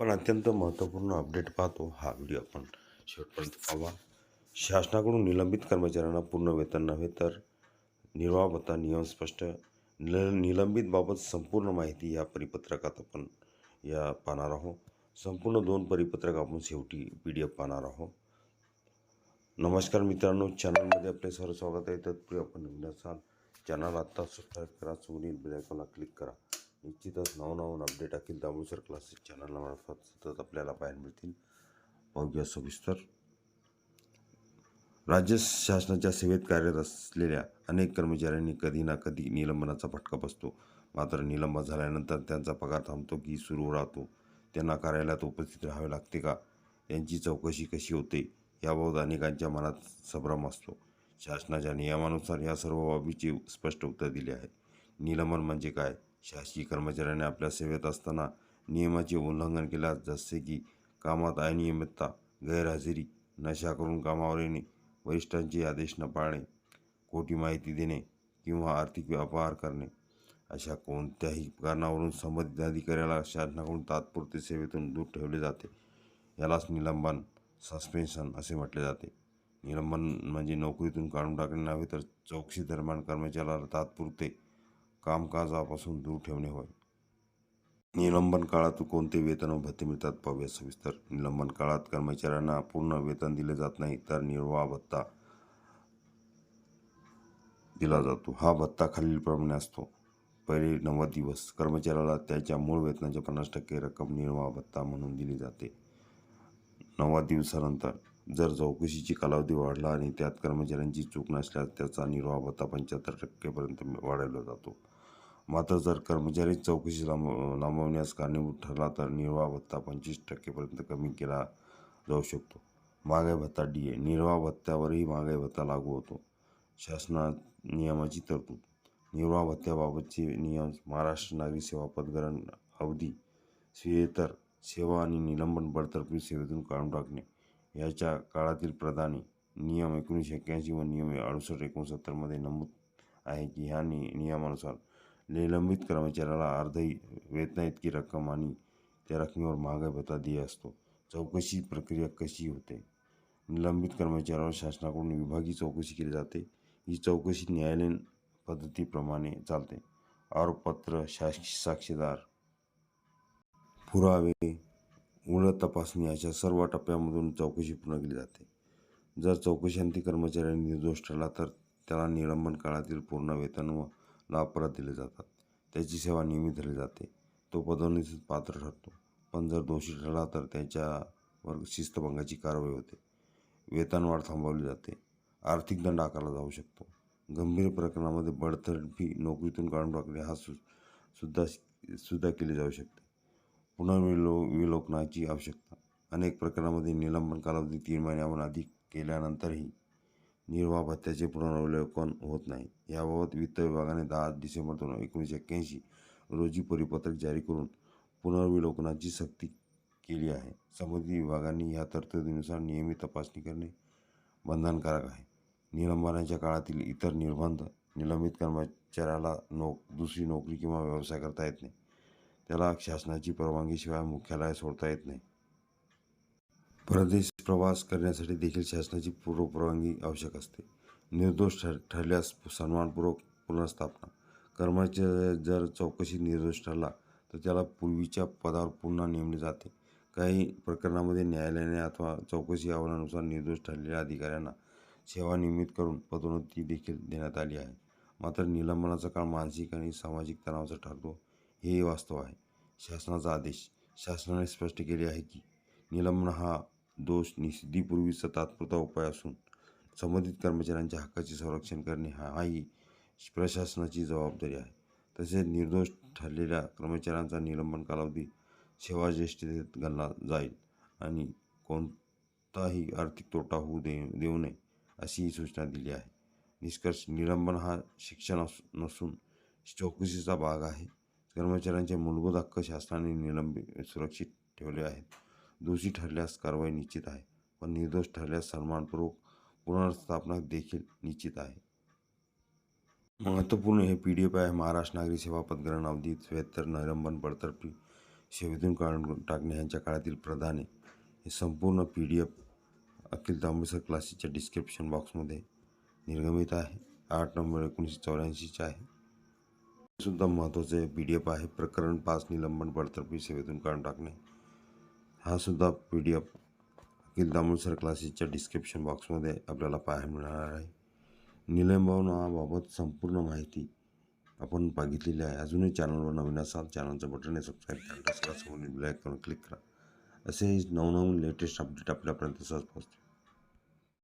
पण अत्यंत महत्त्वपूर्ण अपडेट पाहतो हा व्हिडिओ आपण. शेवटपर्यंत पाहावा. शासनाकडून निलंबित कर्मचाऱ्यांना पूर्ण वेतन नव्हे तर निर्वाहता नियम स्पष्ट. निल निलंबितबाबत संपूर्ण माहिती या परिपत्रकात आपण या पाहणार आहोत. संपूर्ण दोन परिपत्रक आपण शेवटी पी डी एफ पाहणार आहोत. नमस्कार मित्रांनो चॅनलमध्ये आपले सर्व स्वागत आहे. तत्पूर्वी आपण नवीन असाल चॅनल आत्ता सबस्क्राईब करा समोरील बेलायकॉनला क्लिक करा. निश्चितच नवनवीन अपडेट अखिल दामोदर क्लासेस चॅनलला मार्फत सतत आपल्याला पाहायला मिळतील. पाहूया सविस्तर. राज्य शासनाच्या सेवेत कार्यरत असलेल्या अनेक कर्मचाऱ्यांनी कधी ना कधी निलंबनाचा फटका बसतो. मात्र निलंबन झाल्यानंतर त्यांचा पगार थांबतो की सुरू राहतो. त्यांना कार्यालयात उपस्थित राहावे लागते का? त्यांची चौकशी कशी होते? याबाबत अनेकांच्या मनात संभ्रम असतो. शासनाच्या नियमानुसार या सर्व बाबीचे स्पष्ट उत्तर दिले आहे. निलंबन म्हणजे काय? शासकीय कर्मचाऱ्याने आपल्या सेवेत असताना नियमाचे उल्लंघन केल्यास जसे की कामात अनियमितता गैरहजेरी नशा करून कामावर येणे वरिष्ठांचे आदेश न पाळणे खोटी माहिती देणे किंवा आर्थिक व्यापार करणे अशा कोणत्याही कारणावरून संबंधित अधिकाऱ्याला शासनाकडून तात्पुरते सेवेतून दूर ठेवले जाते. यालाच निलंबन सस्पेन्शन असे म्हटले जाते. निलंबन म्हणजे नोकरीतून काढून टाकणे नव्हे तर चौकशी दरम्यान कर्मचाऱ्याला तात्पुरते कामकाजापासून दूर ठेवणे होय. निलंबन काळात कोणते वेतन व भत्ते मिळतात? पाहूया सविस्तर. निलंबन काळात कर्मचाऱ्यांना पूर्ण वेतन दिले जात नाही तर निर्वाह भत्ता दिला जातो. हा भत्ता खालीलप्रमाणे असतो. पहिले नव्वद दिवस. कर्मचाऱ्याला त्याच्या मूळ वेतनाच्या पन्नास टक्के रक्कम निर्वाह भत्ता म्हणून दिली जाते. नव्वद दिवसानंतर जर चौकशीची कालावधी वाढला आणि त्यात कर्मचाऱ्यांची चूक नसल्यास त्याचा निर्वाह भत्ता पंच्याहत्तर टक्केपर्यंत वाढवला जातो. मात्र जर कर्मचारी चौकशी लांब लांबवण्यास कारणीभूत ठरला तर निर्वाह भत्ता पंचवीस टक्केपर्यंत कमी केला जाऊ शकतो. महागाई भत्ता डी ए निर्वाह भत्त्यावरही महागाई भत्ता लागू होतो. शासना नियमाची तरतूद. निर्वाह भत्त्याबाबतचे नियम महाराष्ट्र नागरी सेवा पदग्रहण अवधी स्वीयेतर सेवा आणि निलंबन बडतर्फी सेवेतून काढून टाकणे. याच्या काळातील प्रधानी नियम एकोणीसशे एक्क्याऐंशी व नियम अडुसष्ट एकोणसत्तरमध्ये नमूद आहे की ह्या नि नियमानुसार निलंबित कर्मचाऱ्याला अर्धही वेतना इतकी रक्कम आणि त्या रकमेवर महागाई भत्ता देय असतो. चौकशी प्रक्रिया कशी होते? निलंबित कर्मचाऱ्यावर शासनाकडून विभागीय चौकशी केली जाते. ही चौकशी न्यायालयीन पद्धतीप्रमाणे चालते. आरोपपत्र शास साक्षीदार. पुरावे उलट तपासणी अशा सर्व टप्प्यामधून चौकशी पूर्ण केली जाते. जर चौकशांती कर्मचाऱ्यांनी निर्दोष ठरला तर त्याला निलंबन काळातील पूर्ण वेतन व लाभ दिले जातात. त्याची सेवा नियमित धरली जाते. तो पदोन्नतीस पात्र ठरतो. पण जर दोषी ठरला तर त्याच्यावर शिस्तभंगाची कारवाई होते. वेतनवाढ थांबवली जाते. आर्थिक दंड आकारला जाऊ शकतो. गंभीर प्रकरणामध्ये बडतर्फी नोकरीतून काढून टाकणे हा सु सुद्धा सुद्धा केले जाऊ शकते. पुनर्विलो विलोकनाची आवश्यकता. अनेक प्रकरणामध्ये निलंबन कालावधी तीन महिन्याहून अधिक केल्यानंतरही निर्वाह भत्त्याचे पुनरावलोकन होत नाही. याबाबत वित्त विभागाने दहा डिसेंबर दोन एकोणीसशे एक्क्याऐंशी रोजी परिपत्रक जारी करून पुनर्विलोकनाची सक्ती केली आहे. संबंधित विभागांनी या तरतुदीनुसार नियमित तपासणी करणे बंधनकारक आहे. निलंबनाच्या काळातील इतर निर्बंध निलंबित कर्मचाऱ्याला नोक दुसरी नोकरी किंवा व्यवसाय करता येत नाही. त्याला शासनाची परवानगीशिवाय मुख्यालय सोडता येत नाही. परदेश प्रवास करण्यासाठी देखील शासनाची पूर्वपरवानगी आवश्यक असते. निर्दोष ठर ठरल्यास सन्मानपूर्वक पुनर्स्थापना. कर्मचारी जर चौकशी निर्दोष ठरला तर त्याला पूर्वीच्या पदावर पुन्हा नेमले जाते. काही प्रकरणामध्ये न्यायालयाने अथवा चौकशी अहवालानुसार निर्दोष ठरलेल्या अधिकाऱ्यांना सेवानियमित करून पदोन्नती देखील देण्यात आली आहे. मात्र निलंबनाचा काळ मानसिक आणि सामाजिक तणावाचा ठरतो हे वास्तव आहे. शासनाचा आदेश. शासनाने स्पष्ट केले आहे की निलंबन हा दोष निषिद्धीपूर्वीचा तात्पुरता उपाय असून संबंधित कर्मचाऱ्यांच्या हक्काचे संरक्षण करणे हा हाही प्रशासनाची जबाबदारी आहे. तसेच निर्दोष ठरलेल्या कर्मचाऱ्यांचा निलंबन कालावधी सेवाज्येष्ठतेत गणला जाईल आणि कोणताही आर्थिक तोटा होऊ दे देऊ नये अशी सूचना दिली आहे. निष्कर्ष निलंबन हा शिक्षण अस नसून चौकशीचा भाग आहे. कर्मचाऱ्यांचे मूलभूत हक्क शासनाने निलंबित सुरक्षित ठेवले आहेत. दोषी ठरल्यास कारवाई निश्चित आहे. पण निर्दोष ठरल्यास सन्मानपूर्वक पुनर्स्थापना देखील निश्चित आहे. महत्त्वपूर्ण हे पी डी एफ आहे. महाराष्ट्र नागरी सेवा पदग्रहण अवधीत त्र्याहत्तर निलंबन बडतर्फी सेवेतून काढून टाकणे ह्यांच्या काळातील प्रधाने हे संपूर्ण पी डी एफ अखिल तांबेसर क्लासेसच्या डिस्क्रिप्शन बॉक्समध्ये निर्गमित आहे. आठ नोव्हेंबर एकोणीसशे चौऱ्याऐंशीचे आहे. सुद्धा महत्त्वाचे पी डी एफ आहे. प्रकरण पाच निलंबन बडतर्फी सेवेतून काढून टाकणे. हा सुद्धा पी डी एफ अखिल तांबेसर क्लासेसच्या डिस्क्रिप्शन बॉक्समध्ये आपल्याला पाहायला मिळणार आहे. निलंबनाबाबत संपूर्ण माहिती आपण बघितलेली आहे. अजूनही चॅनलवर नवीन असाल चॅनलचं बटन आहे सबस्क्राईब करा समोर ब्लॅक करून क्लिक करा. असे नवनवीन लेटेस्ट अपडेट आपल्यापर्यंत सहज पोहोचते